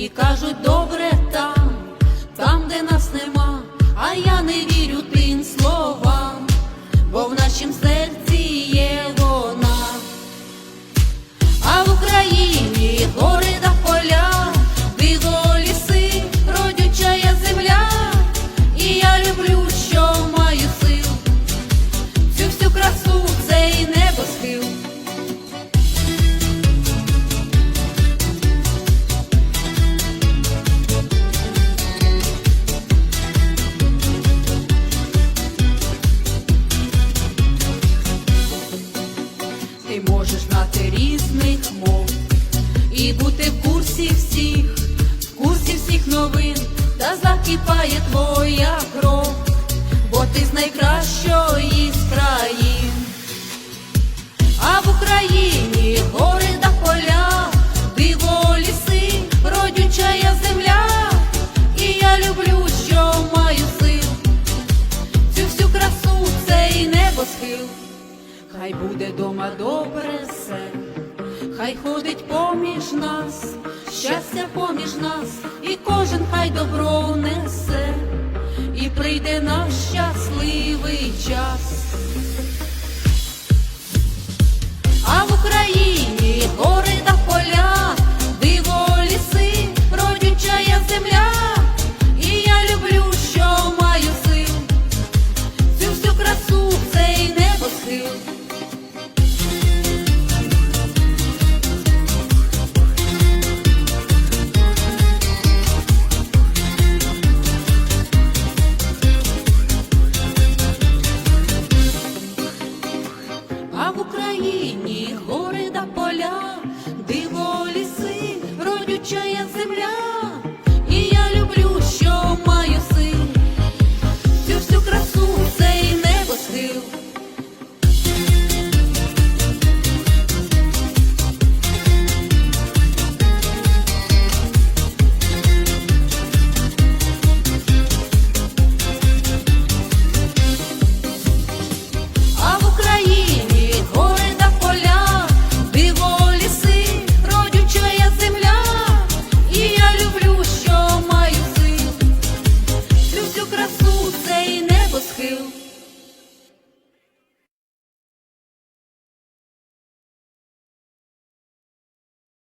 і кажуть, добре там, там, де нас нема, а я не вірю тим словам, бо в нашім серці є вона. А в Україні Ти можеш знати різних мов і бути в курсі всіх, в курсі всіх новин, та закипає твоя кров, бо ти з найкращої з країн. А в Україні гори та поля, диво ліси, родючая земля, і я люблю, що маю сил, цю всю красу цей небосхил. Хай буде дома добре все, хай ходить поміж нас, щастя поміж нас, і кожен хай добро несе, і прийде наш щасливий час. В Україні гори та поля, диво ліси, родючая земля,